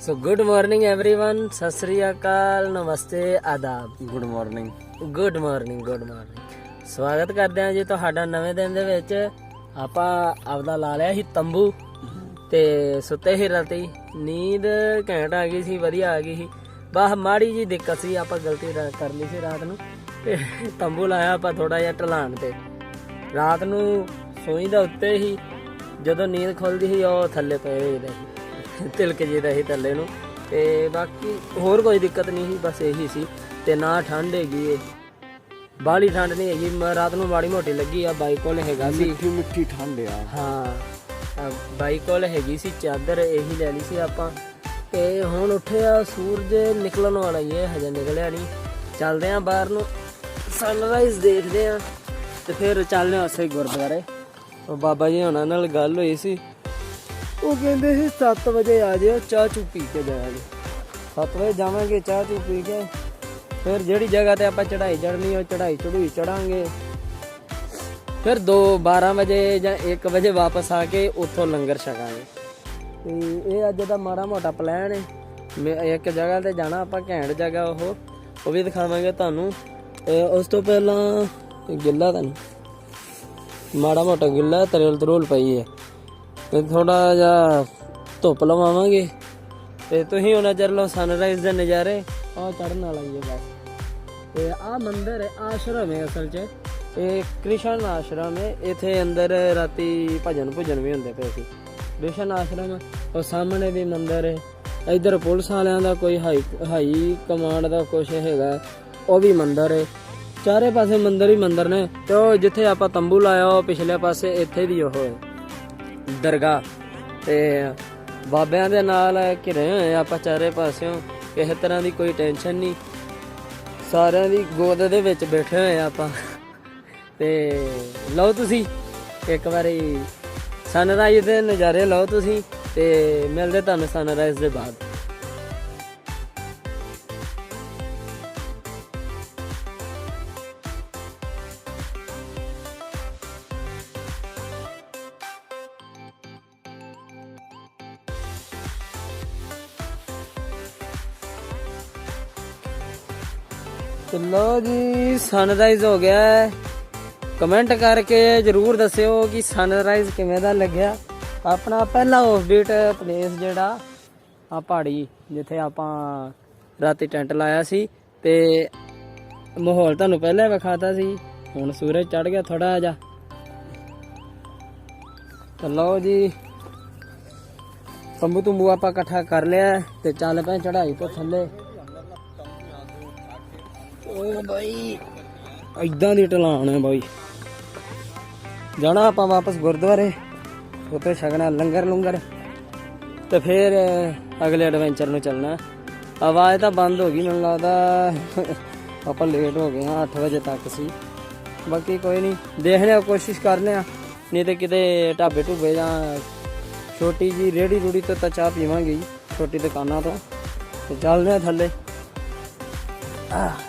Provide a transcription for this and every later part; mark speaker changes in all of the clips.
Speaker 1: So good morning everyone ਸਤਿ ਸ੍ਰੀ ਅਕਾਲ ਨਮਸਤੇ ਆਦਾਬ
Speaker 2: good morning
Speaker 1: good morning good morning ਸਵਾਗਤ ਕਰਦੇ ਹਾਂ ਜੀ ਤੁਹਾਡਾ ਨਵੇਂ ਦਿਨ ਦੇ ਵਿੱਚ ਆਪਾਂ ਆਪਦਾ ਲਾ ਲਿਆ ਸੀ ਤੰਬੂ ਤੇ ਸੁੱਤੇ ਹੀ ਰਾਤੀ ਨੀਂਦ ਘੈਂਟ ਆ ਗਈ ਸੀ ਵਧੀਆ ਆ ਗਈ ਸੀ ਬਾਹ ਮਾੜੀ ਜੀ ਦਿੱਕਤ ਸੀ ਆਪਾਂ ਗਲਤੀ ਰਾ- ਕਰ ਲਈ ਸੀ ਰਾਤ ਨੂੰ ਤੇ ਤੰਬੂ ਲਾਇਆ ਆਪਾਂ ਥੋੜਾ ਜਿਹਾ ਢਲਾਣ ਤੇ ਰਾਤ ਨੂੰ ਸੋਈ ਦਾ ਉੱਤੇ ਹੀ ਜਦੋਂ ਨੀਂਦ ਖੁੱਲਦੀ ਸੀ ਉਹ ਥੱਲੇ ਪਏ ਹੋਏ ਸੀ ਤਿਲਕ ਜਿਹਦਾ ਸੀ ਥੱਲੇ ਨੂੰ। ਤੇ ਬਾਕੀ ਹੋਰ ਕੋਈ ਦਿੱਕਤ ਨਹੀਂ ਸੀ ਬਸ ਇਹੀ ਸੀ। ਤੇ ਨਾ ਠੰਡ ਹੈਗੀ ਏ। ਬਾਹਲੀ ਠੰਡ ਨਹੀਂ ਹੈਗੀ ਮੈਂ ਰਾਤ ਨੂੰ ਮਾੜੀ ਮੋਟੀ ਲੱਗੀ ਆ ਬਾਈਕ ਕੋਲ ਹੈਗਾ ਸੀ।
Speaker 2: ਮਿੱਠੀ ਮਿੱਠੀ ਠੰਡ ਆ।
Speaker 1: ਹਾਂ ਬਾਈਕ ਕੋਲ ਹੈਗੀ ਸੀ ਚਾਦਰ ਇਹੀ ਲੈ ਲਈ ਸੀ ਆਪਾਂ। ਤੇ ਹੁਣ ਉੱਠਿਆ ਸੂਰਜ ਨਿਕਲਣ ਵਾਲਾ ਹੀ ਹੈ ਹਜੇ ਨਿਕਲਿਆ ਨਹੀਂ। ਚੱਲਦੇ ਆਂ ਬਾਹਰ ਨੂੰ। ਸਨਰਾਈਜ਼ ਦੇਖਦੇ ਆਂ। ਤੇ ਫਿਰ ਚੱਲਦੇ ਆਂ ਉਸੇ ਗੁਰਦੁਆਰੇ। ਉਹ ਬਾਬਾ ਜੀ ਹੁਣਾਂ ਨਾਲ ਗੱਲ ਹੋਈ ਸੀ। ਉਹ ਕਹਿੰਦੇ ਸੀ 7 ਵਜੇ ਆ ਜਿਓ, ਚਾਹ ਚੂ ਪੀ ਕੇ ਜਾਵਾਂਗੇ। 7 ਵਜੇ ਜਾਵਾਂਗੇ, ਚਾਹ ਚੂ ਪੀ ਕੇ। ਫਿਰ ਜਿਹੜੀ ਜਗ੍ਹਾ ਤੇ ਆਪਾਂ ਚੜ੍ਹਾਈ ਚੜਨੀ ਉਹ ਚੜ੍ਹਾਈ ਚੜੂਈ ਚੜਾਂਗੇ ਫਿਰ 2 12 ਵਜੇ ਜਾਂ 1 ਵਜੇ ਵਾਪਸ ਆ ਕੇ ਉੱਥੋਂ ਲੰਗਰ ਛਕਾਂਗੇ। ਤੇ ਇਹ ਅੱਜ ਦਾ ਮਾੜਾ ਮੋਟਾ ਪਲਾਨ ਹੈ ਮੈਂ ਇੱਕ ਜਗ੍ਹਾ ਤੇ ਜਾਣਾ, ਆਪਾਂ ਘੈਂਟ ਜਗ੍ਹਾ ਉਹ। ਉਹ ਵੀ ਦਿਖਾਵਾਂਗੇ ਤੁਹਾਨੂੰ। ਤੇ ਉਸ ਤੋਂ ਪਹਿਲਾਂ ਗਿੱਲਾ ਤੁਹਾਨੂੰ ਮਾੜਾ ਮੋਟਾ ਗਿੱਲਾ, ਤਰੇਲ ਤਰੋਲ ਪਈ ਹੈ ਤੇ ਥੋੜਾ ਜਿਹਾ ਧੁੱਪ ਲਵਾਵਾਂਗੇ। ਤੇ ਤੁਸੀਂ ਉਹਨਾਂ ਚਿਰ ਲਓ ਸਨਰਾਈਜ਼ ਦੇ ਨਜ਼ਾਰੇ। ਆ ਚੜਨ ਵਾਲਾ ਹੀ ਹੈ ਬਸ। ਤੇ ਆ ਮੰਦਿਰ ਹੈ, ਆਸ਼ਰਮ ਹੈ ਅਸਲ 'ਚ। ਇਹ ਕ੍ਰਿਸ਼ਨ ਆਸ਼ਰਮ ਹੈ। ਇੱਥੇ ਅੰਦਰ ਰਾਤੀ ਭਜਨ ਭੁਜਨ ਵੀ ਹੁੰਦੇ ਪਏ ਸੀ। ਕ੍ਰਿਸ਼ਨ ਆਸ਼ਰਮ, ਉਹ ਸਾਹਮਣੇ ਵੀ ਮੰਦਿਰ ਹੈ। ਇਧਰ ਪੁਲਿਸ ਵਾਲਿਆਂ ਦਾ ਕੋਈ ਹਾਈ ਹਾਈ ਕਮਾਂਡ ਦਾ ਕੁਝ ਹੈਗਾ। ਉਹ ਵੀ ਮੰਦਿਰ ਹੈ। ਚਾਰੇ ਪਾਸੇ ਮੰਦਿਰ ਹੀ ਮੰਦਿਰ ਨੇ। ਤੇ ਉਹ ਜਿੱਥੇ ਆਪਾਂ ਤੰਬੂ ਲਾਇਆ, ਉਹ ਪਿਛਲੇ ਪਾਸੇ ਇੱਥੇ ਵੀ ਉਹ ਹੈ। ਦਰਗਾਹ। ਤੇ ਬਾਬਿਆਂ ਦੇ ਨਾਲ ਘਿਰੇ ਹੋਏ ਆ ਆਪਾਂ ਚਾਰੇ ਪਾਸਿਓਂ, ਕਿਸੇ ਤਰ੍ਹਾਂ ਦੀ ਕੋਈ ਟੈਨਸ਼ਨ ਨਹੀਂ। ਸਾਰਿਆਂ ਦੀ ਗੋਦ ਦੇ ਵਿੱਚ ਬੈਠੇ ਹੋਏ ਆ ਆਪਾਂ। ਤੇ ਲਓ ਤੁਸੀਂ, ਇੱਕ ਵਾਰੀ ਸਨਰਾਈਜ਼ ਦੇ ਨਜ਼ਾਰੇ ਲਓ ਤੁਸੀਂ, ਤੇ ਮਿਲਦੇ ਤੁਹਾਨੂੰ ਸਨਰਾਈਜ਼ ਦੇ ਬਾਅਦ। ਤੇ ਲਓ ਜੀ ਸਨਰਾਈਜ਼ ਹੋ ਗਿਆ ਕਮੈਂਟ ਕਰਕੇ ਜਰੂਰ ਦੱਸਿਓ ਕਿ ਸਨਰਾਈਜ਼ ਕਿਵੇਂ ਦਾ ਲੱਗਿਆ। ਆਪਣਾ ਪਹਿਲਾ ਆਫਬੀਟ ਪਲੇਸ ਜਿਹੜਾ ਆ ਪਹਾੜੀ, ਜਿੱਥੇ ਆਪਾਂ ਰਾਤੀ ਟੈਂਟ ਲਾਇਆ ਸੀ ਤੇ ਮਾਹੌਲ ਤੁਹਾਨੂੰ ਪਹਿਲਾਂ ਹੀ ਵਿਖਾਤਾ ਸੀ। ਹੁਣ ਸੂਰਜ ਚੜ ਗਿਆ ਥੋੜਾ ਜਿਹਾ। ਤੇ ਲਓ ਜੀ ਤੰਬੂ ਤੁੰਬੂ ਆਪਾਂ ਇਕੱਠਾ ਕਰ ਲਿਆ ਹੈ ਤੇ ਚੱਲ ਪਏ ਚੜਾਈ ਤੋਂ ਥੱਲੇ। ਓਏ ਬਾਈ। ਇਦਾਂ ਦੀ ਢਲਾਣ ਹੈ ਬਾਈ। ਜਾਣਾ ਆਪਾਂ ਵਾਪਸ ਗੁਰਦੁਆਰੇ, ਉੱਥੇ ਛਕਣਾ ਲੰਗਰ ਲੰਗਰ ਤੇ ਫਿਰ ਅਗਲੇ ਐਡਵੈਂਚਰ ਨੂੰ ਚੱਲਣਾ। ਆਵਾਜ਼ ਤਾਂ ਬੰਦ ਹੋ ਗਈ ਮੈਨੂੰ ਲੱਗਦਾ। ਆਪਾਂ ਲੇਟ ਹੋ ਗਏ ਹਾਂ 8 ਵਜੇ ਤੱਕ ਸੀ। ਬਾਕੀ ਕੋਈ ਨਹੀਂ, ਦੇਖਦੇ ਆ ਕੋਸ਼ਿਸ਼ ਕਰਨੇ ਆ ਨਹੀਂ ਤੇ ਕਿਤੇ ਢਾਬੇ ਢੁੱਬੇ ਜਾਂ ਛੋਟੀ ਜੀ ਰੇੜੀ ਰੂੜੀ ਤੋਂ ਤਾਂ ਚਾਹ ਪੀਵਾਂਗੇ ਛੋਟੀ ਦੁਕਾਨਾਂ ਤੋਂ। ਤੇ ਚੱਲਦੇ ਆ ਥੱਲੇ। ਆਹ।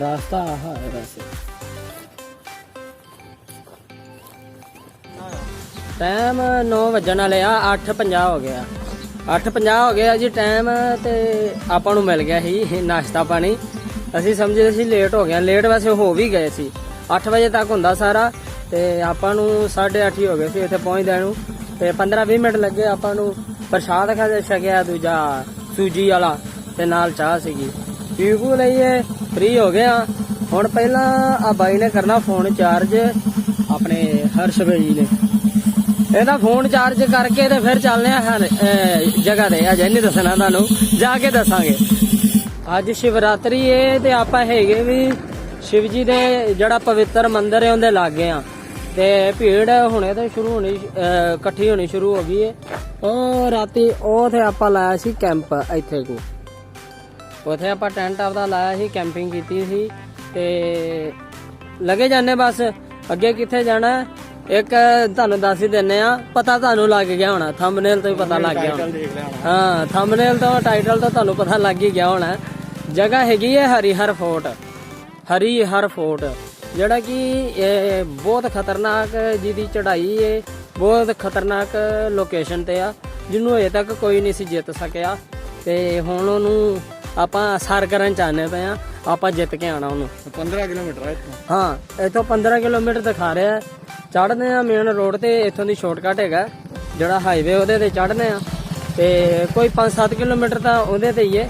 Speaker 1: ਰਾਸਤਾ ਆਹ ਹੈ ਵੈਸੇ ਟਾਈਮ 9 ਵਜਣ ਵਾਲੇ ਆ 8:50 ਹੋ ਗਿਆ 8:50 ਹੋ ਗਿਆ ਜੀ ਟਾਈਮ ਤੇ ਆਪਾਂ ਨੂੰ ਮਿਲ ਗਿਆ ਸੀ ਨਾਸ਼ਤਾ ਪਾਣੀ ਅਸੀਂ ਸਮਝਦੇ ਸੀ ਲੇਟ ਹੋ ਗਿਆ ਲੇਟ ਵੈਸੇ ਹੋ ਵੀ ਗਏ ਸੀ 8 ਵਜੇ ਤੱਕ ਹੁੰਦਾ ਸਾਰਾ ਤੇ ਆਪਾਂ ਨੂੰ 8:30 ਹੀ ਹੋ ਗਏ ਸੀ ਇੱਥੇ ਪਹੁੰਚਦੇ ਨੂੰ ਤੇ 15-20 ਮਿੰਟ ਲੱਗੇ ਆਪਾਂ ਨੂੰ ਪ੍ਰਸ਼ਾਦ ਖਾ ਛਕਿਆ ਦੂਜਾ ਸੂਜੀ ਵਾਲਾ ਤੇ ਨਾਲ ਚਾਹ ਸੀਗੀ ਪੀਪੂ ਲਈਏ ਫ੍ਰੀ ਹੋ ਗਏ ਆ ਹੁਣ ਪਹਿਲਾਂ ਆ ਬਾਈ ਨੇ ਕਰਨਾ ਫੋਨ ਚਾਰਜ ਆਪਣੇ ਹਰਸ਼ ਭਾਈ ਨੇ। ਇਹਦਾ ਫੋਨ ਚਾਰਜ ਕਰਕੇ ਤੇ ਫਿਰ ਚੱਲਨੇ ਆ ਜਗ੍ਹਾ ਤੇ। ਅਜੇ ਨਹੀਂ ਦੱਸਣਾ ਤੁਹਾਨੂੰ, ਜਾ ਕੇ ਦੱਸਾਂਗੇ। ਅੱਜ ਸ਼ਿਵਰਾਤਰੀ ਏ ਤੇ ਆਪਾਂ ਹੈਗੇ ਵੀ ਸ਼ਿਵ ਜੀ ਦੇ ਜਿਹੜਾ ਪਵਿੱਤਰ ਮੰਦਿਰ ਹੈ ਉਹਦੇ ਲਾਗੇ ਆ। ਤੇ ਭੀੜ ਹੁਣੇ ਤੋਂ ਸ਼ੁਰੂ ਹੋਣੀ ਇਕੱਠੀ ਹੋਣੀ ਸ਼ੁਰੂ ਹੋ ਗਈ ਏ। ਉਹ ਰਾਤੀ ਉਹ ਤੇ ਆਪਾਂ ਲਾਇਆ ਸੀ ਕੈਂਪ ਇੱਥੇ ਕੋ। ਉਥੇ ਆਪਾਂ ਟੈਂਟ ਆਪਦਾ ਲਾਇਆ ਸੀ ਕੈਂਪਿੰਗ ਕੀਤੀ ਸੀ ਤੇ ਲਗੇ ਜਾਂਦੇ ਬਸ ਅੱਗੇ ਕਿੱਥੇ ਜਾਣਾ? ਇੱਕ ਤੁਹਾਨੂੰ ਦੱਸ ਹੀ ਦਿੰਨੇ ਆ ਪਤਾ ਤੁਹਾਨੂੰ ਲੱਗ ਗਿਆ ਹੋਣਾ ਥੰਬਨੇਲ ਤੋਂ ਹੀ ਪਤਾ ਲੱਗ ਗਿਆ ਹੋਣਾ। ਹਾਂ ਥੰਬਨੇਲ ਤੋਂ ਟਾਈਟਲ ਤੋਂ ਤੁਹਾਨੂੰ ਪਤਾ ਲੱਗ ਹੀ ਗਿਆ ਹੋਣਾ। ਜਗ੍ਹਾ ਹੈਗੀ ਹੈ ਹਰੀਹਰ ਫੋਰਟ ਹਰੀਹਰ ਫੋਰਟ ਜਿਹੜਾ ਕਿ ਇਹ ਬਹੁਤ ਖਤਰਨਾਕ ਜਿਹਦੀ ਚੜ੍ਹਾਈ ਹੈ ਬਹੁਤ ਖਤਰਨਾਕ ਲੋਕੇਸ਼ਨ ਤੇ ਆ ਜਿਹਨੂੰ ਅਜੇ ਤੱਕ ਕੋਈ ਨਹੀਂ ਸੀ ਜਿੱਤ ਸਕਿਆ। ਤੇ ਹੁਣ ਉਹਨੂੰ ਆਪਾਂ ਸਰ ਕਰਨ ਚਾਹਨੇ ਪਏ ਆ ਆਪਾਂ ਜਿੱਤ ਕੇ ਆਣਾ ਉਹਨੂੰ।
Speaker 2: 15 ਕਿਲੋਮੀਟਰ ਹੈ ਇੱਥੋਂ।
Speaker 1: ਹਾਂ ਇੱਥੋਂ 15 ਕਿਲੋਮੀਟਰ ਦਿਖਾ ਰਿਹਾ ਚੜ੍ਹਦੇ ਆ ਮੇਨ ਰੋਡ ਤੇ ਇੱਥੋਂ ਦੀ ਸ਼ਾਰਟਕਟ ਹੈਗਾ। ਜਿਹੜਾ ਹਾਈਵੇ ਉਹਦੇ ਤੇ ਚੜ੍ਹਨੇ ਆ ਤੇ ਕੋਈ 5-7 ਕਿਲੋਮੀਟਰ ਤਾਂ ਉਹਦੇ ਤੇ ਹੀ ਹੈ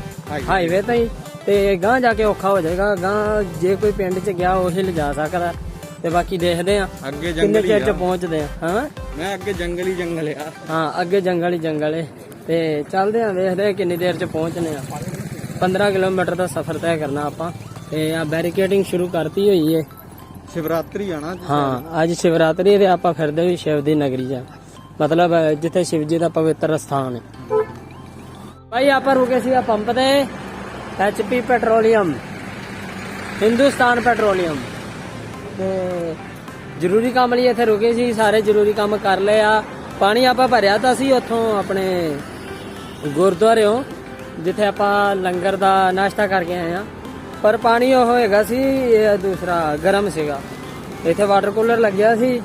Speaker 1: ਹਾਈਵੇ ਤੇ। ਹੀ। ਤੇ ਗਾਂ ਜਾ ਕੇ ਔਖਾ ਹੋ ਜਾਏਗਾ। ਗਾਂ ਜੇ ਕੋਈ ਪਿੰਡ 'ਚ ਗਿਆ ਉਹੀ ਲਿਜਾ ਸਕਦਾ ਤੇ ਬਾਕੀ ਦੇਖਦੇ ਆ
Speaker 2: ਅੱਗੇ
Speaker 1: ਕਿੰਨੇ
Speaker 2: ਜੰਗਲ ਹੀ
Speaker 1: ਚਿਰ 'ਚ ਪਹੁੰਚਦੇ ਆ ਹਾਂ?
Speaker 2: ਮੈਂ ਅੱਗੇ ਜੰਗਲ ਹੀ ਜੰਗਲ ਆ।
Speaker 1: ਹਾਂ ਅੱਗੇ ਜੰਗਲ ਹੀ ਜੰਗਲ ਏ ਤੇ ਚੱਲਦੇ ਆ ਵੇਖਦੇ ਆ ਕਿੰਨੀ ਦੇਰ 'ਚ ਪਹੁੰਚਨੇ ਆ। 15 ਕਿਲੋਮੀਟਰ ਦਾ ਸਫ਼ਰ ਤੈਅ ਕਰਨਾ ਆਪਾਂ ਤੇ ਆ ਬੈਰੀਕੇਡਿੰਗ ਸ਼ੁਰੂ ਕਰਤੀ ਹੋਈ ਏ।
Speaker 2: ਸ਼ਿਵਰਾਤਰੀ ਆਣਾ
Speaker 1: ਹਾਂ ਅੱਜ ਸ਼ਿਵਰਾਤਰੀ ਤੇ ਆਪਾਂ ਫਿਰਦੇ ਵੀ ਸ਼ਿਵ ਦੀ ਨਗਰੀ ਜਾ। ਮਤਲਬ ਜਿੱਥੇ ਸ਼ਿਵ ਜੀ ਦਾ ਪਵਿੱਤਰ ਸਥਾਨ ਹੈ ਭਾਈ ਆਪਾਂ ਰੁਕੇ ਸੀ ਆ ਪੰਪ ਤੇ। ਐਚਪੀ ਪੈਟਰੋਲੀਅਮ ਹਿੰਦੁਸਤਾਨ ਪੈਟਰੋਲੀਅਮ ਤੇ ਜ਼ਰੂਰੀ ਕੰਮ ਲਈ ਇੱਥੇ ਰੁਕੇ ਸੀ ਸਾਰੇ ਜ਼ਰੂਰੀ ਕੰਮ ਕਰ ਲਏ ਆ। ਪਾਣੀ ਆਪਾਂ ਭਰਿਆ ਤਾਂ ਸੀ ਉੱਥੋਂ ਆਪਣੇ ਗੁਰਦੁਆਰਿਓਂ। ਜਿੱਥੇ ਆਪਾਂ ਲੰਗਰ ਦਾ ਨਾਸ਼ਤਾ ਕਰਕੇ ਆਏ ਆ ਪਰ ਪਾਣੀ ਉਹ ਹੈਗਾ ਸੀ, ਇਹ ਦੂਸਰਾ ਗਰਮ ਸੀਗਾ। ਇੱਥੇ ਵਾਟਰ ਕੂਲਰ ਲੱਗਿਆ ਸੀ।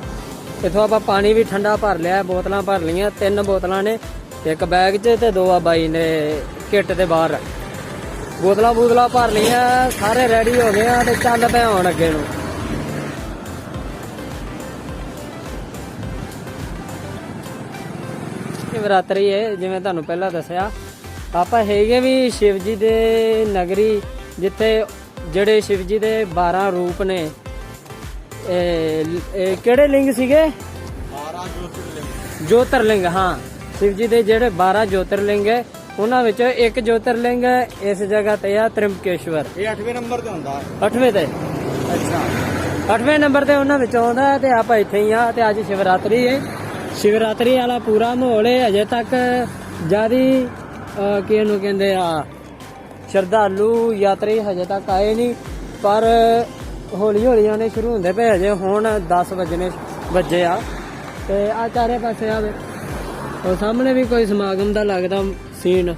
Speaker 1: ਇੱਥੋਂ ਆਪਾਂ ਪਾਣੀ ਵੀ ਠੰਡਾ ਭਰ ਲਿਆ, ਬੋਤਲਾਂ ਭਰ ਲਈਆਂ, ਤਿੰਨ ਬੋਤਲਾਂ ਨੇ। ਇੱਕ ਬੈਗ 'ਚ ਤੇ ਦੋ ਆ ਬਾਈ ਨੇ ਕਿੱਟ ਦੇ ਬਾਹਰ ਬੋਤਲਾਂ ਬੋਤਲਾਂ ਭਰ ਲਈਆਂ, ਸਾਰੇ ਰੈਡੀ ਹੋ ਗਏ ਆ ਤੇ ਚੱਲ ਪਏ ਹੁਣ ਅੱਗੇ ਨੂੰ। ਸ਼ਿਵਰਾਤਰੀ ਹੈ, ਜਿਵੇਂ ਤੁਹਾਨੂੰ ਪਹਿਲਾਂ ਦੱਸਿਆ ਆਪਾਂ ਹੈਗੇ ਵੀ ਸ਼ਿਵ ਜੀ ਦੇ ਨਗਰੀ ਜਿੱਥੇ ਜਿਹੜੇ ਸ਼ਿਵ ਜੀ ਦੇ 12 ਰੂਪ ਨੇ। ਇਹ ਕਿਹੜੇ ਲਿੰਗ ਸੀਗੇ?
Speaker 2: 12 ਜੋਤਿਰਲਿੰਗ।
Speaker 1: ਜੋਤਰਲਿੰਗ ਹਾਂ। ਸ਼ਿਵ ਜੀ ਦੇ ਜਿਹੜੇ 12 ਜੋਤਰਲਿੰਗ ਹੈ ਉਹਨਾਂ ਵਿੱਚੋਂ ਇੱਕ ਜੋਤਰਲਿੰਗ ਇਸ ਜਗ੍ਹਾ ਤੇ ਆ ਤ੍ਰਿੰਬਕੇਸ਼ਵਰ
Speaker 2: ਇਹ 8ਵੇਂ ਨੰਬਰ ਤੇ ਹੁੰਦਾ।
Speaker 1: 8ਵੇਂ ਤੇ?
Speaker 2: ਅੱਛਾ।
Speaker 1: 8ਵੇਂ ਨੰਬਰ ਤੇ ਉਹਨਾਂ ਵਿੱਚੋਂ ਆਉਂਦਾ ਤੇ ਆਪਾਂ ਇੱਥੇ ਹੀ ਆ ਤੇ ਅੱਜ ਸ਼ਿਵਰਾਤਰੀ ਹੈ। ਸ਼ਿਵਰਾਤਰੀ ਵਾਲਾ ਪੂਰਾ ਮਾਹੌਲ ਹੈ ਅਜੇ ਤੱਕ ਜਿਆਦੀ ਕੀ ਇਹਨੂੰ ਕਹਿੰਦੇ ਆ? ਸ਼ਰਧਾਲੂ ਯਾਤਰੀ ਹਜੇ ਤੱਕ ਆਏ ਨਹੀਂ ਪਰ ਹੌਲੀ ਹੌਲੀ ਆਣੇ ਸ਼ੁਰੂ ਹੁੰਦੇ ਪਏ ਹਜੇ ਹੁਣ 10 ਵਜੇ ਵੱਜੇ ਆ। ਤੇ ਆ ਚਾਰੇ ਪਾਸੇ ਆ ਵੇ। ਉਹ ਸਾਹਮਣੇ ਵੀ ਕੋਈ ਸਮਾਗਮ ਦਾ ਲੱਗਦਾ ਸੀਨ।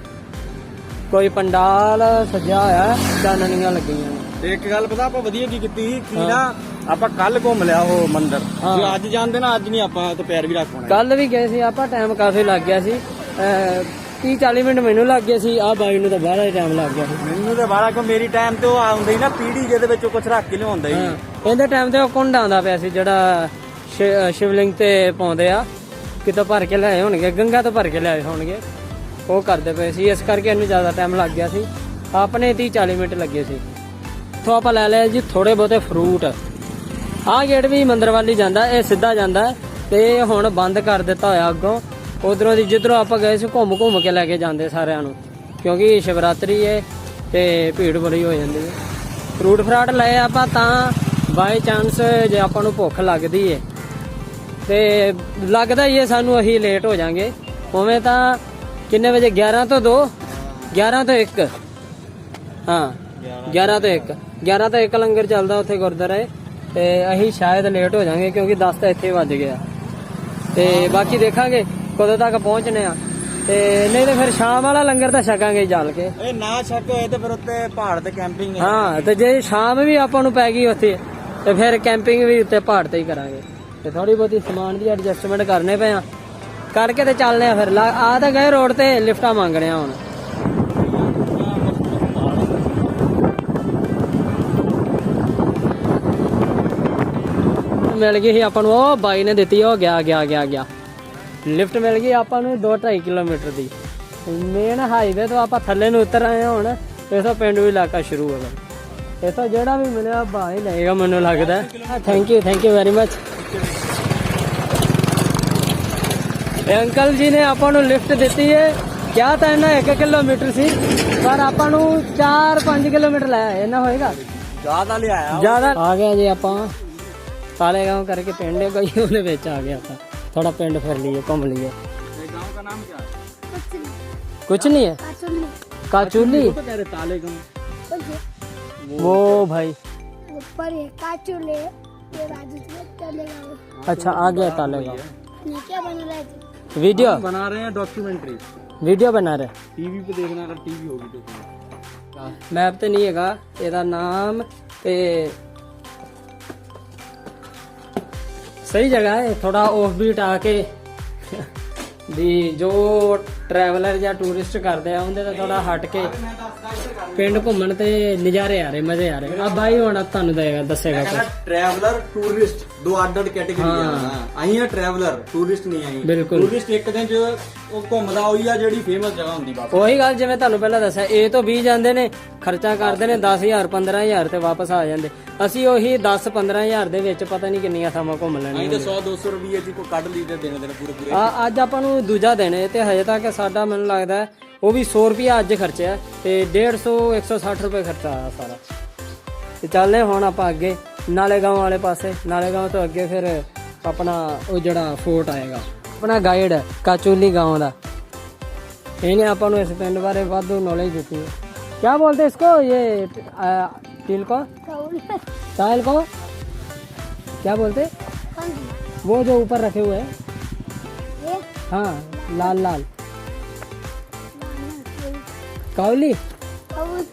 Speaker 1: ਕੋਈ ਪੰਡਾਲ ਸਜਿਆ ਹੋਇਆ ਚਾਨਣੀਆਂ ਲੱਗੀਆਂ ਨੇ।
Speaker 2: ਤੇ ਇੱਕ ਗੱਲ ਪਤਾ ਆਪਾਂ ਵਧੀਆ ਕੀ ਕੀਤੀ ਸੀ? ਕਿ ਨਾ ਆਪਾਂ ਕੱਲ ਘੁੰਮ ਲਿਆ ਉਹ ਮੰਦਿਰ। ਜੇ ਅੱਜ ਜਾਂਦੇ ਨਾ ਅੱਜ ਨਹੀਂ ਆਪਾਂ ਤੇ ਪੈਰ ਵੀ ਰੱਖ ਪਾਉਣਾ
Speaker 1: ਕੱਲ ਵੀ ਗਏ ਸੀ ਆਪਾਂ ਟਾਈਮ ਕਾਫੀ ਲੱਗ ਗਿਆ ਸੀ। 30 40 ਮਿੰਟ ਮੈਨੂੰ ਲੱਗ ਗਏ ਸੀ ਆ ਬਾਈ ਨੂੰ ਤਾਂ ਬਾਹਲਾ ਹੀ ਟਾਈਮ ਲੱਗ ਗਿਆ ਸੀ।
Speaker 2: ਮੈਨੂੰ ਤੇ ਬਾਰਾ ਕੋ ਮੇਰੀ ਟਾਈਮ ਤੇ ਉਹ ਆਉਂਦਾ ਹੀ ਨਾ ਪੀੜੀ ਜਿਹਦੇ ਵਿੱਚ ਕੁਝ ਰੱਖ ਕੇ ਲਿਆਉਂਦਾ ਹੀ
Speaker 1: ਇਹਦੇ ਟਾਈਮ ਤੇ ਉਹ ਕੁੰਡ ਆਉਂਦਾ ਪਿਆ ਸੀ ਜਿਹੜਾ ਸ਼ਿ- ਸ਼ਿਵਲਿੰਗ ਤੇ ਪਾਉਂਦੇ ਆ। ਕਿਤੋਂ ਭਰ ਕੇ ਲਿਆਏ ਹੋਣਗੇ ਗੰਗਾ ਤੋਂ ਭਰ ਕੇ ਲਿਆਏ ਹੋਣਗੇ। ਉਹ ਕਰਦੇ ਪਏ ਸੀ ਇਸ ਕਰਕੇ ਇਹਨੂੰ ਜ਼ਿਆਦਾ ਟਾਈਮ ਲੱਗ ਗਿਆ ਸੀ। ਆਪਣੇ 30 40 ਮਿੰਟ ਲੱਗੇ ਸੀ। ਤੋਂ ਆਪਾਂ ਲੈ ਲਿਆ ਜੀ ਥੋੜੇ ਬਹੁਤੇ ਫਰੂਟ ਆਹ ਗੇਟ ਵੀ ਮੰਦਰ ਵੱਲ ਹੀ ਜਾਂਦਾ ਇਹ ਸਿੱਧਾ ਜਾਂਦਾ ਹੈ ਤੇ ਹੁਣ ਬੰਦ ਕਰ ਦਿੱਤਾ ਹੋਇਆ ਅੱਗੋਂ। ਉਧਰੋਂ ਦੀ ਜਿੱਧਰੋਂ ਆਪਾਂ ਗਏ ਸੀ, ਘੁੰਮ ਘੁੰਮ ਕੇ ਲੈ ਕੇ ਜਾਂਦੇ ਸਾਰਿਆਂ ਨੂੰ। ਕਿਉਂਕਿ ਸ਼ਿਵਰਾਤਰੀ ਹੈ ਤੇ ਭੀੜ ਬੜੀ ਹੋ ਜਾਂਦੀ ਹੈ ਫਰੂਟ ਫਰਾਟ ਲਏ ਆਪਾਂ ਤਾਂ ਬਾਈ ਚਾਂਸ ਜੇ ਆਪਾਂ ਨੂੰ ਭੁੱਖ ਲੱਗਦੀ ਹੈ ਤੇ ਲੱਗਦਾ ਹੀ ਹੈ ਸਾਨੂੰ ਅਸੀਂ ਲੇਟ ਹੋ ਜਾਾਂਗੇ। ਉਵੇਂ ਤਾਂ ਕਿੰਨੇ ਵਜੇ? 11 ਤੋਂ 2 11 ਤੋਂ 1 ਹਾਂ 11 ਤੋਂ 1 11 ਤੋਂ 1 ਲੰਗਰ ਚੱਲਦਾ ਉੱਥੇ ਗੁਰਦੁਆਰੇ। ਤੇ ਅਸੀਂ ਸ਼ਾਇਦ ਲੇਟ ਹੋ ਜਾਾਂਗੇ ਕਿਉਂਕਿ 10 ਤਾਂ ਇੱਥੇ ਵੱਜ ਗਿਆ। ਤੇ ਬਾਕੀ ਦੇਖਾਂਗੇ। ਕਦੋਂ ਤੱਕ ਪਹੁੰਚਨੇ ਆ? ਤੇ ਨਹੀਂ ਤੇ ਫਿਰ ਸ਼ਾਮ ਵਾਲਾ ਲੰਗਰ ਤਾਂ ਛਕਾਂਗੇ ਚੱਲ ਕੇ।
Speaker 2: ਇਹ ਨਾ ਸ਼ੱਕ ਹੋਏ ਤੇ ਫਿਰ ਉੱਤੇ ਪਹਾੜ ਤੇ ਕੈਂਪਿੰਗ ਹੈ।
Speaker 1: ਹਾਂ ਤੇ ਜੇ ਸ਼ਾਮ ਵੀ ਆਪਾਂ ਨੂੰ ਪੈ ਗਈ ਉੱਥੇ ਤੇ ਫਿਰ ਕੈਂਪਿੰਗ ਵੀ ਉੱਤੇ ਪਹਾੜ ਤੇ ਹੀ ਕਰਾਂਗੇ। ਤੇ ਥੋੜੀ ਬਹੁਤੀ ਸਮਾਨ ਦੀ ਐਡਜਸਟਮੈਂਟ ਕਰਨੇ ਪਏ ਆ। ਕਰਕੇ ਤੇ ਚੱਲਨੇ ਆ ਫਿਰ। ਆ ਤਾਂ ਗਏ ਰੋਡ ਤੇ ਲਿਫਟਾਂ ਮੰਗਣੇ ਆ ਹੁਣ। ਮਿਲ ਗਈ ਸੀ ਆਪਾਂ ਨੂੰ ਉਹ ਬਾਈ ਨੇ ਦਿੱਤੀ ਉਹ ਗਿਆ ਗਿਆ ਗਿਆ ਗਿਆ। ਲਿਫਟ ਮਿਲ ਗਈ ਆਪਾਂ ਨੂੰ 2.5 ਕਿਲੋਮੀਟਰ ਦੀ। ਮੇਨ ਹਾਈਵੇ ਤੋਂ ਆਪਾਂ ਥੱਲੇ ਨੂੰ ਉਤਰ ਆਏ ਹਾਂ ਹੁਣ ਇਥੋਂ ਪਿੰਡੂ ਇਲਾਕਾ ਸ਼ੁਰੂ ਹੋਗਾ ਇਥੋਂ ਜਿਹੜਾ ਵੀ ਮਿਲਿਆ ਬਾਈ ਲਏਗਾ ਮੈਨੂੰ ਲੱਗਦਾ। Thank you thank you very much ਇਹ ਅੰਕਲ ਜੀ ਨੇ ਆਪਾਂ ਨੂੰ ਲਿਫਟ ਦਿੱਤੀ ਹੈ ਕਿਆ ਤਾਂ ਇਹਨਾਂ 1 ਕਿਲੋਮੀਟਰ ਸੀ ਪਰ ਆਪਾਂ ਨੂੰ 4-5 ਕਿਲੋਮੀਟਰ ਲਾਇਆ ਇਹਨਾਂ ਹੋਏਗਾ?
Speaker 2: ਜ਼ਿਆਦਾ ਲਿਆਇਆ।
Speaker 1: ਜ਼ਿਆਦਾ ਆ ਗਿਆ ਜੀ ਆਪਾਂ। ਕਾਲੇ ਗਾਂव ਕਰਕੇ ਪਿੰਡ ਹੈ ਕੋਈ ਉਹਦੇ ਵਿੱਚ ਆ ਗਏ ਆਪਾਂ। ਥੋੜਾ ਪਿੰਡ ਫਿਰ ਲਈਏ ਘੁੰਮ ਲਈਏ
Speaker 2: ਇਹ गांव का नाम क्या है
Speaker 1: कुछ नहीं है काचुली
Speaker 2: तो कह रहे ताले गांव
Speaker 1: वो भाई
Speaker 3: ऊपर है काचुले ये राजस्थान चलेगा वो
Speaker 1: अच्छा आ गया ताले गाँव
Speaker 3: ये क्या बन रहा है
Speaker 1: वीडियो
Speaker 2: बना रहे हैं डॉक्यूमेंट्री
Speaker 1: वीडियो बना रहे
Speaker 2: टीवी पे देखना अगर टीवी होगी तो
Speaker 1: ਮੈਪ ਤੇ ਨਹੀਂ ਹੈਗਾ ਇਹਦਾ ਨਾਮ ਤੇ ਸਹੀ ਜਗ੍ਹਾ ਹੈ ਥੋੜਾ ਆਫ ਬੀਟ ਆ ਕੇ ਜੋ ਟਰੈਵਲਰ ਜਾਂ ਟੂਰਿਸਟ ਕਰਦੇ ਆ, ਉਹਦੇ ਤੋਂ ਥੋੜਾ ਹਟ ਕੇ ਪਿੰਡ ਘੁੰਮਣ ਤੇ ਨਜ਼ਾਰੇ ਆ ਰਹੇ, ਮਜ਼ੇ ਆ ਰਹੇ ਆ ਬਾਈ ਹੁਣ ਤੁਹਾਨੂੰ ਦੱਸੇਗਾ ਕੁਛ।
Speaker 2: ਟਰੈਵਲਰ ਟੂਰਿਸਟ ਦੋ ਅੱਡ ਅੱਡ ਕੈਟਾਗਰੀ ਆ।
Speaker 1: ਹਾਂ।
Speaker 2: ਅਸੀਂ ਆ ਟਰੈਵਲਰ ਟੂਰਿਸਟ ਨਹੀਂ ਆਈ
Speaker 1: ਬਿਲਕੁਲ।
Speaker 2: ਟੂਰਿਸਟ ਇੱਕ ਦਿਨ ਚ ਉਹ ਘੁੰਮਦਾ ਹੋਈ ਆ ਜਿਹੜੀ ਫੇਮਸ ਜਗ੍ਹਾ ਹੁੰਦੀ ਬਸ।
Speaker 1: ਉਹੀ ਗੱਲ ਜਿਵੇਂ ਤੁਹਾਨੂੰ ਪਹਿਲਾਂ ਦੱਸਿਆ ਇਹ ਤੋਂ 20 ਜਾਂਦੇ ਨੇ ਖਰਚਾ ਕਰਦੇ ਨੇ 10000 15000 ਤੇ ਵਾਪਸ ਆ ਜਾਂਦੇ। ਅਸੀਂ ਉਹੀ 10 15000 ਦੇ ਵਿੱਚ ਪਤਾ ਨਹੀਂ ਕਿੰਨੀਆਂ ਥਾਵਾਂ ਘੁੰਮ ਲੈਣੀਆਂ
Speaker 2: ਅਸੀਂ ਤਾਂ 100 200 ਰੁਪਏ ਚ ਕੋ ਕੱਢ ਲਈਦੇ ਦਿਨ ਦਿਨ ਪੂਰੇ ਪੂਰੇ।
Speaker 1: ਆ ਅੱਜ ਆਪਾਂ ਨੂੰ ਦੂਜਾ ਦਿਨ ਹੈ ਤੇ ਹਜੇ ਤੱਕ ਸਾਡਾ ਮੈਨੂੰ ਲੱਗਦਾ ਹੈ, ਉਹ ਵੀ 100 ਰੁਪਿਆ ਅੱਜ ਖਰਚਿਆ ਤੇ 150 160 ਰੁਪਏ ਖਰਚਾ ਆਇਆ ਸਾਰਾ। ਤੇ ਚੱਲਦੇ ਹੁਣ ਆਪਾਂ ਅੱਗੇ। ਨਾਲੇ ਗਾਂਵ ਵਾਲੇ ਪਾਸੇ ਨਾਲੇ ਗਾਂਵ ਤੋਂ ਅੱਗੇ ਫਿਰ ਆਪਣਾ ਉਹ ਜਿਹੜਾ ਫੋਰਟ ਆਏਗਾ ਆਪਣਾ ਗਾਈਡ ਕਾਚੂਲੀ ਗਾਂਵ ਦਾ ਇਹਨੇ ਆਪਾਂ ਨੂੰ ਇਸ ਪਿੰਡ ਬਾਰੇ ਵਾਧੂ ਨੌਲੇਜ ਦਿੱਤੀ ਹੈ ਕੀ ਬੋਲਦੇ ਇਸਕੋ ਇਹ टिल को
Speaker 3: कौन
Speaker 1: टाइल को क्या बोलते
Speaker 3: कौन सी?
Speaker 1: वो जो ऊपर रखे हुए हैं
Speaker 3: ये
Speaker 1: हाँ लाल लाल
Speaker 3: नाना,
Speaker 1: ਕਾਉਲੀ
Speaker 3: कौन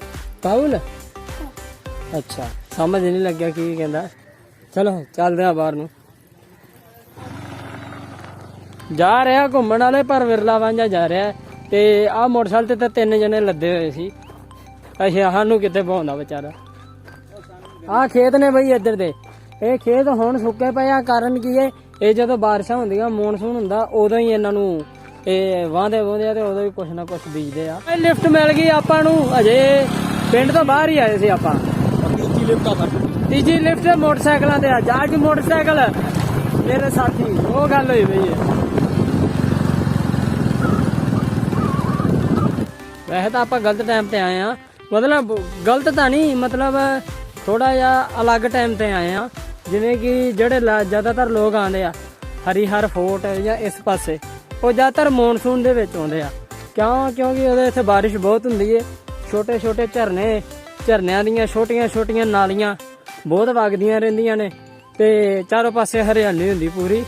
Speaker 1: ਕਾਉਲ ਅੱਛਾ ਸਮਝ ਨਹੀਂ ਲੱਗਿਆ ਕੀ ਕਹਿੰਦਾ। ਚਲੋ, ਚੱਲਦੇ ਆ ਬਾਹਰ ਨੂੰ। ਜਾ ਰਿਹਾ ਘੁੰਮਣ ਵਾਲੇ, ਪਰ ਵਿਰਲਾ ਵਾਂਝਾ ਜਾ ਰਿਹਾ ਤੇ ਆਹ ਮੋਟਰਸਾਈਕਲ ਤੇ ਤਾਂ ਤਿੰਨ ਜਣੇ ਲੱਦੇ ਹੋਏ ਸੀ। ਅੱਛਾ ਸਾਨੂੰ ਕਿੱਥੇ ਪਾਉਂਦਾ ਵਿਚਾਰਾ। ਆਹ ਖੇਤ ਨੇ ਬਈ ਇੱਧਰ ਦੇ। ਇਹ ਖੇਤ ਹੁਣ ਸੁੱਕੇ ਪਏ ਆ, ਕਾਰਨ ਕੀ ਹੈ ਇਹ ਜਦੋਂ ਬਾਰਿਸ਼ਾਂ ਹੁੰਦੀਆਂ, ਮੌਨਸੂਨ ਹੁੰਦਾ, ਉਦੋਂ ਹੀ ਇਹਨਾਂ ਨੂੰ ਇਹ ਵਾਂਦੇ ਵਾਂਦੇ ਆ ਤੇ ਉਦੋਂ ਹੀ ਕੁਛ ਨਾ ਕੁਛ ਬੀਜਦੇ ਆ। ਇਹ ਲਿਫਟ ਮਿਲ ਗਈ ਆਪਾਂ ਨੂੰ, ਅਜੇ। ਪਿੰਡ ਤੋਂ ਬਾਹਰ ਹੀ ਆਏ ਸੀ ਆਪਾਂ।
Speaker 2: ਲਿਫਟ ਆ ਸਾਡੀ
Speaker 1: ਤੀਜੀ ਲਿਫਟ ਮੋਟਰਸਾਈਕਲਾਂ ਤੇ ਆ। ਜਾ ਕੇ ਮੋਟਰਸਾਈਕਲ। ਮੇਰੇ ਸਾਥੀ, ਉਹ ਗੱਲ ਹੋਈ ਬਈ ਹੈ। ਵੈਸੇ ਤਾਂ ਆਪਾਂ ਗਲਤ ਟਾਈਮ ਤੇ ਆਏ ਆ ਮਤਲਬ ਗਲਤ ਤਾਂ ਨਹੀਂ, ਮਤਲਬ ਥੋੜਾ ਜਿਹਾ ਅਲੱਗ ਟਾਈਮ ਤੇ ਆਏ ਆ ਜਿਵੇਂ ਕਿ ਜਿਹੜੇ ਲਾ- ਜ਼ਿਆਦਾਤਰ ਲੋਕ ਆਉਂਦੇ ਆ, ਹਰੀਹਰ ਫੋਰਟ ਜਾਂ ਇਸ ਪਾਸੇ, ਉਹ ਜ਼ਿਆਦਾਤਰ ਮੌਨਸੂਨ ਦੇ ਵਿੱਚ ਆਉਂਦੇ ਆ। ਕਿਉਂ? ਕਿਉਂਕਿ ਉਹਦੇ ਇੱਥੇ ਬਾਰਿਸ਼ ਬਹੁਤ ਹੁੰਦੀ ਏ ਛੋਟੇ ਛੋਟੇ ਝਰਨੇ ਝਰਨਿਆਂ ਦੀਆਂ ਛੋਟੀਆਂ ਛੋਟੀਆਂ ਨਾਲੀਆਂ ਬਹੁਤ ਵਗਦੀਆਂ ਰਹਿੰਦੀਆਂ ਨੇ ਤੇ ਚਾਰੋਂ ਪਾਸੇ ਹਰਿਆਲੀ ਹੁੰਦੀ ਪੂਰੀ।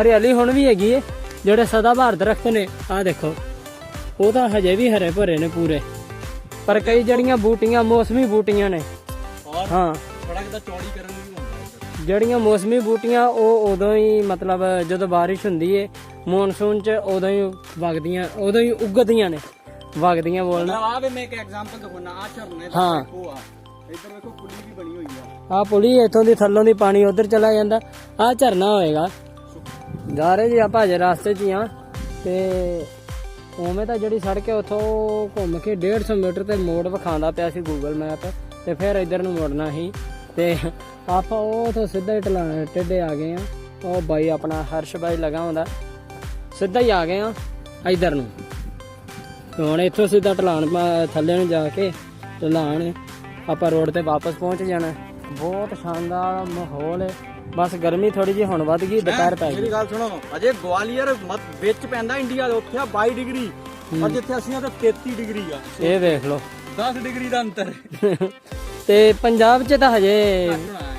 Speaker 1: ਹਰਿਆਲੀ ਹੁਣ ਵੀ ਹੈਗੀ ਏ ਜਿਹੜੇ ਸਦਾ ਬਹਾਰ ਦਰਖਤ ਨੇ ਆਹ ਦੇਖੋ। ਉਹ ਤਾਂ ਹਜੇ ਵੀ ਹਰੇ ਭਰੇ ਨੇ ਪੂਰੇ। ਪਰ ਕਈ ਜਿਹੜੀਆਂ ਬੂਟੀਆਂ ਮੌਸਮੀ ਬੂਟੀਆਂ ਨੇ ਹਾਂ।
Speaker 2: ਸੜਕ ਦਾ ਚੌੜੀ ਕਰਨ ਨੂੰ ਵੀ ਹੁੰਦਾ
Speaker 1: ਜਿਹੜੀਆਂ ਮੌਸਮੀ ਬੂਟੀਆਂ ਉਹ ਉਦੋਂ ਹੀ ਮਤਲਬ ਜਦੋਂ ਬਾਰਿਸ਼ ਹੁੰਦੀ ਏ ਮੌਨਸੂਨ ਚ ਉਦੋਂ ਹੀ ਵਗਦੀਆਂ ਉਦੋਂ ਹੀ ਉੱਗਦੀਆਂ ਨੇ। ਵਗਦੀਆਂ ਬੋਲਣਾ।
Speaker 2: ਆ ਵੀ ਮੈਂ ਇੱਕ ਐਗਜ਼ਾਮਪਲ ਦਿਖਾਉਣਾ ਆ ਝਰਨੇ ਦਾ
Speaker 1: ਹਾਂ।
Speaker 2: ਦੇਖੋ ਆ ਇੱਧਰ ਵੇਖੋ ਪੁਲੀ ਵੀ ਬਣੀ ਹੋਈ ਆ।
Speaker 1: ਆਹ ਪੁਲੀ ਇੱਥੋਂ ਦੀ ਥੱਲੋਂ ਦੀ ਪਾਣੀ ਉਧਰ ਚਲਾ ਜਾਂਦਾ। ਆਹ ਝਰਨਾ ਹੋਏਗਾ। ਜਾ ਰਹੇ ਜੀ ਆਪਾਂ ਅਜੇ ਰਸਤੇ 'ਚ ਹੀ ਆ। ਤੇ ਉਵੇਂ ਤਾਂ ਜਿਹੜੀ ਸੜਕ ਹੈ ਉੱਥੋਂ ਘੁੰਮ ਕੇ 150 ਮੀਟਰ ਤੇ ਮੋੜ ਵਿਖਾਉਂਦਾ ਪਿਆ ਸੀ ਗੂਗਲ ਮੈਪ ਤੇ ਫਿਰ ਇੱਧਰ ਨੂੰ ਮੁੜਨਾ ਸੀ। ਤੇ ਆਪਾਂ ਉਹ ਤੋਂ ਸਿੱਧਾ ਹੀ ਢਲਾ ਟੇਡੇ ਆ ਗਏ ਆ। ਉਹ ਬਾਈ ਆਪਣਾ ਹਰਸ਼ ਬਾਈ ਲਗਾ ਹੁੰਦਾ ਸਿੱਧਾ ਹੀ ਆ ਗਏ ਆ ਇੱਧਰ ਨੂੰ। ਤੇ ਹੁਣ ਇੱਥੋਂ ਸਿੱਧਾ ਢਲਾਣ ਥੱਲੇ ਨੂੰ ਜਾ ਕੇ ਢਲਾਣ ਆਪਾਂ ਰੋਡ ਤੇ ਵਾਪਸ ਪਹੁੰਚ ਜਾਣਾ। ਬਹੁਤ ਸ਼ਾਨਦਾਰ ਮਾਹੌਲ ਹੈ। ਬਸ ਗਰਮੀ ਥੋੜੀ ਜਿਹੀ ਹੁਣ ਵੱਧ ਗਈ ਦੁਪਹਿਰ ਪੈ ਗਈ।
Speaker 2: ਮੇਰੀ ਗੱਲ ਸੁਣੋ ਅਜੇ ਗਵਾਲੀਅਰ ਮਤ ਵਿੱਚ ਪੈਂਦਾ ਇੰਡੀਆ ਦੇ ਉੱਥੇ ਆ 22 ਡਿਗਰੀ। ਔਰ ਜਿੱਥੇ ਅਸੀਂ ਆ ਤਾਂ 33 ਡਿਗਰੀ ਆ।
Speaker 1: ਇਹ ਦੇਖ ਲਓ।
Speaker 2: 10 ਡਿਗਰੀ ਦਾ ਅੰਤਰ।
Speaker 1: ਤੇ ਪੰਜਾਬ 'ਚ ਤਾਂ ਹਜੇ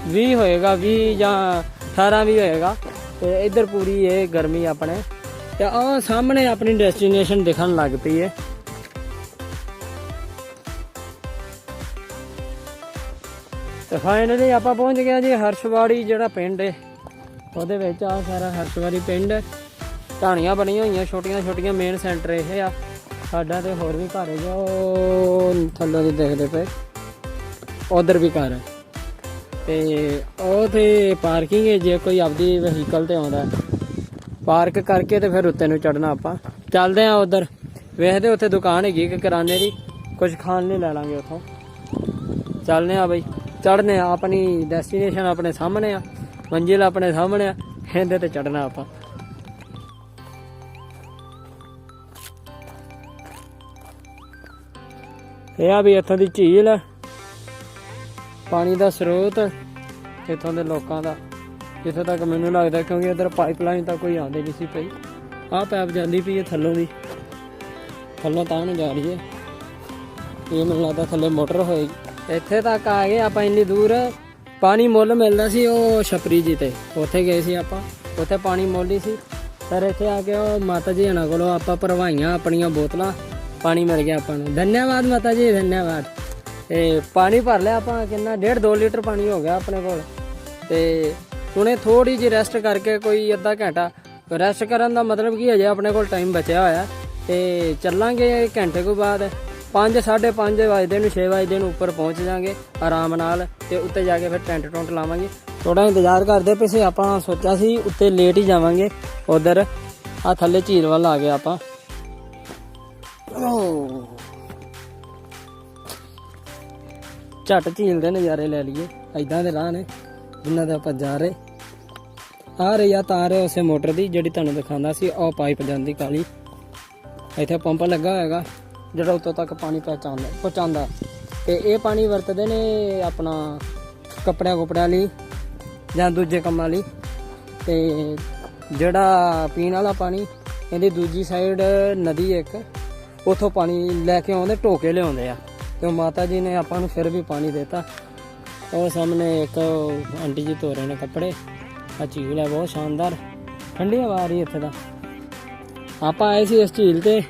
Speaker 1: 20 ਹੋਏਗਾ 20 ਜਾਂ 18 ਵੀ ਹੋਏਗਾ। ਤੇ ਇੱਧਰ ਪੂਰੀ ਇਹ ਗਰਮੀ ਆਪਣੇ। ਤੇ ਆਹ ਸਾਹਮਣੇ ਆਪਣੀ ਡੈਸਟੀਨੇਸ਼ਨ ਦਿਖਣ ਲੱਗ ਪਈ ਹੈ। ਤੇ ਫਾਈਨਲੀ ਆਪਾਂ ਪਹੁੰਚ ਗਏ ਜੀ ਹਰਸ਼ਵਾੜੀ, ਜਿਹੜਾ ਪਿੰਡ ਹੈ ਉਹਦੇ ਵਿੱਚ ਆ ਸਾਰਾ ਹਰਸ਼ਵਾੜੀ ਪਿੰਡ। ਹੈ ਢਾਣੀਆਂ ਬਣੀਆਂ ਹੋਈਆਂ, ਛੋਟੀਆਂ ਛੋਟੀਆਂ ਮੇਨ ਸੈਂਟਰ ਇਹ ਆ। ਸਾਡਾ ਤੇ ਹੋਰ ਵੀ ਘਰ ਹੈ ਜੋ ਥੱਲੋਂ ਦੀ ਦੇਖਦੇ ਪਏ। ਉਧਰ ਵੀ ਘਰ ਹੈ। ਤੇ ਉਹ ਤੇ ਪਾਰਕਿੰਗ ਹੈ ਜੇ ਕੋਈ ਆਪਦੀ ਵਹੀਕਲ ਤੇ ਆਉਂਦਾ। ਪਾਰਕ ਕਰਕੇ ਤੇ ਫਿਰ ਉੱਤੇ ਨੂੰ ਚੜਨਾ ਆਪਾਂ। ਚੱਲਦੇ ਆ ਉਧਰ। ਵੇਖਦੇ ਉੱਥੇ ਦੁਕਾਨ ਹੈਗੀ ਇੱਕ ਕਿਰਾਣੇ ਦੀ। ਕੁਝ ਖਾਣ ਲਈ ਲੈ ਲਾਂਗੇ ਉੱਥੋਂ। ਚੱਲਨੇ ਆ ਬਈ। ਚੜਨੇ ਆ, ਆਪਣੀ ਡੈਸਟੀਨੇਸ਼ਨ ਆਪਣੇ ਸਾਹਮਣੇ ਆ, ਮੰਜ਼ਿਲ ਆਪਣੇ ਸਾਹਮਣੇ ਆ, ਇਹਦੇ ਤੇ ਚੜਨਾ ਆਪਾਂ। ਇਹ ਆ ਵੀ ਇੱਥੋਂ ਦੀ ਝੀਲ ਪਾਣੀ ਦਾ ਸਰੋਤ ਇੱਥੋਂ ਦੇ ਲੋਕਾਂ ਦਾ। ਜਿੱਥੇ ਤੱਕ ਮੈਨੂੰ ਲੱਗਦਾ ਕਿਉਂਕਿ ਇਧਰ ਪਾਈਪਲਾਈਨ ਤਾਂ ਕੋਈ ਆਉਂਦੀ ਨਹੀਂ ਸੀ ਪਈ। ਆਹ ਪੈਪ ਜਾਂਦੀ ਪਈ ਹੈ ਥੱਲੋਂ ਦੀ। ਥੱਲੋਂ ਤਾਂ ਨੂੰ ਜਾ ਰਹੀ ਹੈ ਇਹ ਮੈਨੂੰ ਲੱਗਦਾ ਥੱਲੇ ਮੋਟਰ ਹੋਏਗੀ। ਇੱਥੇ ਤੱਕ ਆ ਗਏ, ਆਪਾਂ ਇੰਨੀ ਦੂਰ ਪਾਣੀ ਮੁੱਲ ਮਿਲਦਾ ਸੀ ਉਹ ਛਪਰੀ ਜੀ ਤੇ। ਉੱਥੇ ਗਏ ਸੀ ਆਪਾਂ, ਉੱਥੇ ਪਾਣੀ ਮੁੱਲ ਹੀ ਸੀ। ਫਿਰ ਇੱਥੇ ਆ ਕੇ ਉਹ ਮਾਤਾ ਜੀ ਹਣਾ ਕੋਲੋਂ ਆਪਾਂ ਭਰਵਾਈਆਂ ਆਪਣੀਆਂ ਬੋਤਲਾਂ, ਪਾਣੀ ਮਿਲ ਗਿਆ ਆਪਾਂ ਨੂੰ। ਧੰਨਵਾਦ ਮਾਤਾ ਜੀ, ਧੰਨਵਾਦ। ਤੇ ਪਾਣੀ ਭਰ ਲਿਆ ਆਪਾਂ, ਕਿੰਨਾ 1.5 2 ਲੀਟਰ ਪਾਣੀ ਹੋ ਗਿਆ ਆਪਣੇ ਕੋਲ। ਤੇ ਹੁਣੇ ਥੋੜੀ ਜਿਹੀ ਰੈਸਟ ਕਰਕੇ ਕੋਈ ਅੱਧਾ ਘੰਟਾ। ਰੈਸਟ ਕਰਨ ਦਾ ਮਤਲਬ ਕੀ ਹਜੇ ਆਪਣੇ ਕੋਲ ਟਾਈਮ ਬਚਿਆ ਹੋਇਆ। ਤੇ ਚੱਲਾਂਗੇ ਘੰਟੇ ਕੋ ਬਾਅਦ। 5 5:30 ਵਜੇ ਨੂੰ 6 ਵਜੇ ਨੂੰ ਉੱਪਰ ਪਹੁੰਚ ਜਾਾਂਗੇ ਆਰਾਮ ਨਾਲ ਤੇ ਉੱਤੇ ਜਾ ਕੇ ਫਿਰ ਟੈਂਟ ਟੁੰਟ ਲਾਵਾਂਗੇ। ਥੋੜਾ ਇੰਤਜ਼ਾਰ ਕਰਦੇ ਪਏ ਸੀ, ਆਪਾਂ ਸੋਚਿਆ ਸੀ ਉੱਤੇ ਲੇਟ ਹੀ ਜਾਵਾਂਗੇ। ਉਧਰ ਆ ਥੱਲੇ ਝੀਲ ਵੱਲ ਆ ਗਏ ਆਪਾਂ। ਝੱਟ ਝੀਲ ਦੇ ਨਜ਼ਾਰੇ ਲੈ ਲਈਏ ਐਦਾਂ ਦੇ ਰਾਹ ਨੇ ਜਿਨ੍ਹਾਂ ਦੇ ਆਪਾਂ ਜਾ ਰਹੇ। ਆ ਰਹੀ ਆ ਤਾਰ ਹੈ ਉਸੇ ਮੋਟਰ ਦੀ ਜਿਹੜੀ ਤੁਹਾਨੂੰ ਦਿਖਾਉਂਦਾ ਸੀ ਉਹ ਪਾਈਪ ਜਾਂਦੀ ਕਾਲੀ। ਇੱਥੇ ਪੰਪ ਲੱਗਾ ਹੋਏਗਾ। ਜਿਹੜਾ ਉੱਤੋਂ ਤੱਕ ਪਾਣੀ ਪਹੁੰਚਾਉਂਦਾ ਪਹੁੰਚਾਉਂਦਾ। ਤੇ ਇਹ ਪਾਣੀ ਵਰਤਦੇ ਨੇ ਆਪਣਾ ਕੱਪੜਿਆਂ ਕੁਪੜਿਆਂ ਲਈ ਜਾਂ ਦੂਜੇ ਕੰਮਾਂ ਲਈ। ਤੇ ਜਿਹੜਾ ਪੀਣ ਵਾਲਾ ਪਾਣੀ, ਇਹਦੀ ਦੂਜੀ ਸਾਈਡ ਨਦੀ ਇੱਕ, ਉਥੋਂ ਪਾਣੀ ਲੈ ਕੇ ਆਉਂਦੇ, ਢੋਕੇ ਲਿਆਉਂਦੇ ਆ। ਤੇ ਉਹ ਮਾਤਾ ਜੀ ਨੇ ਆਪਾਂ ਨੂੰ ਫਿਰ ਵੀ ਪਾਣੀ ਦਿੱਤਾ। ਉਹ ਸਾਹਮਣੇ ਇੱਕ ਆਂਟੀ ਜੀ ਧੋ ਰਹੇ ਨੇ ਕੱਪੜੇ। ਆ ਝੀਲ ਹੈ, ਬਹੁਤ ਸ਼ਾਨਦਾਰ। ਠੰਡੀ ਹਵਾ ਆ ਰਹੀ ਇੱਥੇ ਦਾ ਆਪਾਂ ਆਏ ਸੀ ਇਸ ਝੀਲ ਤੇ।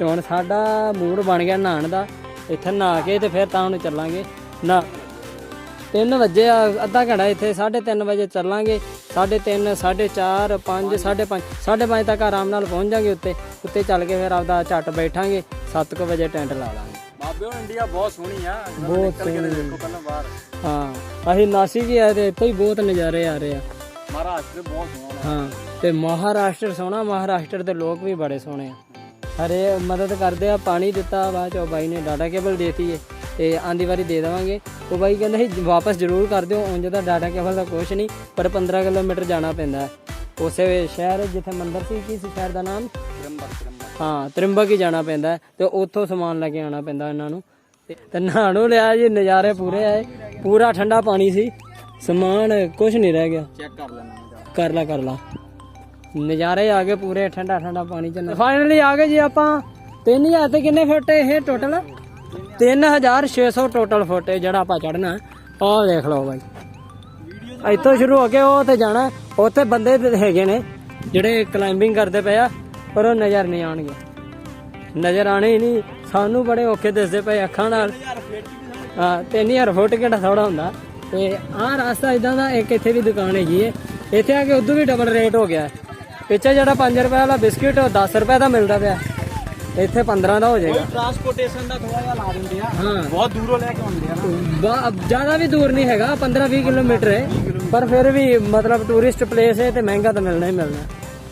Speaker 1: ਤੇ ਹੁਣ ਸਾਡਾ ਮੂਡ ਬਣ ਗਿਆ ਨਹਾਉਣ ਦਾ। ਇੱਥੇ ਨਹਾ ਕੇ ਤੇ ਫਿਰ ਤਾਂ ਹੁਣ ਚੱਲਾਂਗੇ। ਨਾ 3 ਵਜੇ ਆ ਅੱਧਾ ਘੰਟਾ ਇੱਥੇ 3:30 ਵਜੇ ਚੱਲਾਂਗੇ। 3:30 4:30 5 5:30 5:30 ਤੱਕ ਆਰਾਮ ਨਾਲ ਪਹੁੰਚ ਜਾਾਂਗੇ ਉੱਤੇ। ਉੱਤੇ ਚੱਲ ਕੇ ਫਿਰ ਆਪਦਾ ਝੱਟ ਬੈਠਾਂਗੇ। 7:00 ਵਜੇ ਟੈਂਟ ਲਾ ਲਾਂਗੇ।
Speaker 2: ਬਾਬੇ ਉਹ ਇੰਡੀਆ ਬਹੁਤ ਸੋਹਣੀ ਆ।
Speaker 1: ਬਹੁਤ।
Speaker 2: ਦੇਖੋ ਪਹਿਲਾਂ ਬਾਹਰ।
Speaker 1: ਹਾਂ ਅਸੀਂ ਨਾਸਿਕ ਹੀ ਆਏ ਤੇ ਇੱਥੇ ਹੀ ਬਹੁਤ ਨਜ਼ਾਰੇ ਆ ਰਹੇ ਆ।
Speaker 2: ਮਹਾਰਾਸ਼ਟਰ ਬਹੁਤ ਸੋਹਣਾ।
Speaker 1: ਹਾਂ ਤੇ ਮਹਾਰਾਸ਼ਟਰ ਸੋਹਣਾ ਮਹਾਰਾਸ਼ਟਰ ਦੇ ਲੋਕ ਵੀ ਬੜੇ ਸੋਹਣੇ ਆ। ਹਰੇ ਮਦਦ ਕਰਦੇ ਆ ਪਾਣੀ ਦਿੱਤਾ ਬਾਅਦ ਚੋਂ ਬਾਈ ਨੇ ਡਾਟਾ ਕੇਬਲ ਦੇਤੀ ਏ ਤੇ ਆਂਦੀ ਵਾਰੀ ਦੇ ਦੇਵਾਂਗੇ। ਉਹ ਬਾਈ ਕਹਿੰਦਾ ਸੀ ਵਾਪਸ ਜ਼ਰੂਰ ਕਰ ਦਿਓ ਉਂਝ ਤਾਂ ਡਾਟਾ ਕੇਬਲ ਦਾ ਕੁਛ ਨਹੀਂ ਪਰ 15 ਕਿਲੋਮੀਟਰ ਜਾਣਾ ਪੈਂਦਾ। ਉਸੇ ਸ਼ਹਿਰ ਜਿੱਥੇ ਮੰਦਿਰ ਸੀ ਕੀ ਸੀ ਸ਼ਹਿਰ ਦਾ ਨਾਮ? ਹਾਂ ਤ੍ਰਿੰਬਕ ਹੀ ਜਾਣਾ ਪੈਂਦਾ ਤੇ ਉੱਥੋਂ ਸਮਾਨ ਲੈ ਕੇ ਆਉਣਾ ਪੈਂਦਾ ਇਹਨਾਂ ਨੂੰ। ਤੇ- ਨਹਾਣੋਂ ਲਿਆ ਜੀ ਨਜ਼ਾਰੇ ਪੂਰੇ ਆਏ ਪੂਰਾ ਠੰਡਾ ਪਾਣੀ ਸੀ ਸਮਾਨ ਕੁਝ ਨਹੀਂ ਰਹਿ ਗਿਆ।
Speaker 2: ਚੈੱਕ ਕਰ ਲੈਣਾ
Speaker 1: ਕਰ ਲਾ ਕਰ ਲਾ। ਨਜ਼ਾਰੇ ਆ ਗਏ ਪੂਰੇ, ਠੰਡਾ ਠੰਡਾ ਪਾਣੀ ਚ ਫਾਈਨਲੀ ਆ ਗਏ ਜੀ ਆਪਾਂ। 3000 ਤੇ ਕਿੰਨੇ ਫੁੱਟ ਇਹ ਟੋਟਲ 3600 ਟੋਟਲ ਫੁੱਟ ਜਿਹੜਾ ਆਪਾਂ ਚੜਨਾ ਆਹ ਦੇਖ ਲਓ ਬਾਈ। ਇੱਥੋਂ ਸ਼ੁਰੂ ਹੋ ਕੇ ਉਹ ਤੇ ਜਾਣਾ। ਉੱਥੇ ਬੰਦੇ ਹੈਗੇ ਨੇ, ਜਿਹੜੇ ਕਲਾਈਂਬਿੰਗ ਕਰਦੇ ਪਏ ਆ, ਪਰ ਉਹ ਨਜ਼ਰ ਨਹੀਂ ਆਣਗੇ ਨਜ਼ਰ ਆਣੇ ਨਹੀਂ। ਸਾਨੂੰ ਬੜੇ ਔਖੇ ਦਿਸਦੇ ਪਏ ਅੱਖਾਂ ਨਾਲ। ਹਾਂ 3000 ਫੁੱਟ ਕਿਹੜਾ ਥੋੜਾ ਹੁੰਦਾ। ਤੇ ਆਹ ਰਸਤਾ ਇਦਾਂ ਦਾ, ਇੱਕ ਇੱਥੇ ਵੀ ਦੁਕਾਨ ਹੈਗੀ ਏ। ਇੱਥੇ ਆ ਕੇ ਉਦੋਂ ਵੀ ਡਬਲ ਰੇਟ ਹੋ ਗਿਆ। ਪਿੱਛੇ ਜਿਹੜਾ 5 ਰੁਪਏ ਵਾਲਾ ਬਿਸਕਿਟ ਉਹ 10 ਰੁਪਏ ਦਾ ਮਿਲਦਾ ਪਿਆ। ਇੱਥੇ 15 ਦਾ ਹੋ ਜਾਏਗਾ।
Speaker 2: ਟਰਾਂਸਪੋਰਟੇਸ਼ਨ ਦਾ ਥੋੜਾ ਜਿਹਾ ਲਾ ਦਿੰਦੇ ਆ।
Speaker 1: ਹਾਂ।
Speaker 2: ਬਹੁਤ ਦੂਰੋਂ ਲੈ ਕੇ ਆਉਂਦੇ ਆ ਨਾ।
Speaker 1: ਜ਼ਿਆਦਾ ਵੀ ਦੂਰ ਨਹੀਂ ਹੈਗਾ 15-20 ਕਿਲੋਮੀਟਰ ਹੈ। ਪਰ ਫਿਰ ਵੀ ਮਤਲਬ ਟੂਰਿਸਟ ਪਲੇਸ ਹੈ ਤੇ ਮਹਿੰਗਾ ਤਾਂ ਮਿਲਣਾ ਹੀ ਮਿਲਣਾ।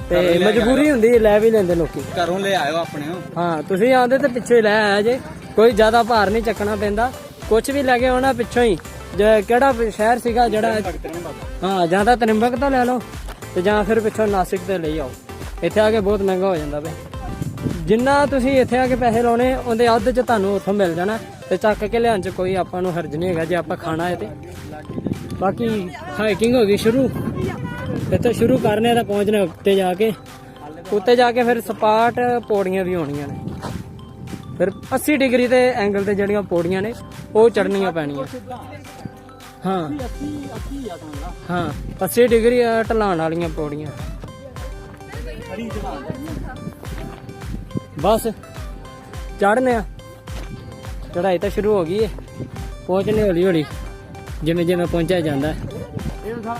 Speaker 1: ਤੇ ਮਜਬੂਰੀ ਹੁੰਦੀ ਹੈ ਲੈ ਵੀ ਲੈਂਦੇ ਲੋਕੀ।
Speaker 2: ਘਰੋਂ ਲੈ ਆਇਓ ਆਪਣੇ
Speaker 1: ਹਾਂ ਤੁਸੀਂ ਆਉਂਦੇ ਤੇ ਪਿੱਛੇ ਲੈ ਆਇਆ ਜੇ। ਕੋਈ ਜ਼ਿਆਦਾ ਭਾਰ ਨਹੀਂ ਚੱਕਣਾ ਪੈਂਦਾ। ਕੁਝ ਵੀ ਲੈ ਕੇ ਆਉਣਾ ਪਿੱਛੋਂ ਹੀ। ਜੇ ਕਿਹੜਾ ਸ਼ਹਿਰ ਸੀਗਾ ਜਿਹੜਾ ਹਾਂ ਜਾਂ ਤਾਂ ਤਰਿੰਬਕ ਤਾਂ ਲੈ ਲਓ। ਤੇ ਜਾਂ ਫਿਰ ਪਿੱਛੋਂ ਨਾਸਿਕ ਤੇ ਲਈ ਆਓ। ਇੱਥੇ ਆ ਕੇ ਬਹੁਤ ਮਹਿੰਗਾ ਹੋ ਜਾਂਦਾ ਵੇ ਜਿੰਨਾ ਤੁਸੀਂ ਇੱਥੇ ਆ ਕੇ ਪੈਸੇ ਲਾਉਣੇ, ਉਹਦੇ ਅੱਧ ਚ ਤੁਹਾਨੂੰ ਉੱਥੋਂ ਮਿਲ ਜਾਣਾ। ਤੇ ਚੱਕ ਕੇ ਲਿਆਉਣ ਚ ਕੋਈ ਆਪਾਂ ਨੂੰ ਹਰਜ ਨਹੀਂ ਹੈਗਾ ਜੇ ਆਪਾਂ ਖਾਣਾ ਹੈ ਤੇ। ਬਾਕੀ ਹਾਈਕਿੰਗ ਹੋ ਗਈ ਸ਼ੁਰੂ। ਇੱਥੇ ਸ਼ੁਰੂ ਕਰਨੇ ਆ ਤਾਂ ਪਹੁੰਚਣਾ ਉੱਤੇ ਜਾ ਕੇ। ਉੱਤੇ ਜਾ ਕੇ ਫਿਰ ਸਪਾਟ ਪੌੜੀਆਂ ਵੀ ਹੋਣੀਆਂ ਨੇ। ਫਿਰ 80 ਡਿਗਰੀ ਦੇ ਐਂਗਲ ਤੇ ਜਿਹੜੀਆਂ ਪੌੜੀਆਂ ਨੇ, ਉਹ ਚੜਨੀਆਂ ਪੈਣੀਆਂ। ਹਾਂ।
Speaker 2: ਅੱਛੀ ਅੱਛੀ ਆ ਤੁਹਾਨੂੰ
Speaker 1: ਹਾਂ 80 ਡਿਗਰੀ ਆ ਢਲਾਣ ਵਾਲੀਆਂ ਪੌੜੀਆਂ। ਬਸ ਚੜਨੇ ਆ। ਚੜਾਈ ਤਾਂ ਸ਼ੁਰੂ ਹੋ ਗਈ ਹੈ ਪਹੁੰਚਨੇ ਹੌਲੀ ਹੌਲੀ ਜਿਵੇਂ ਜਿਵੇਂ ਪਹੁੰਚਿਆ ਜਾਂਦਾ। ਹੈ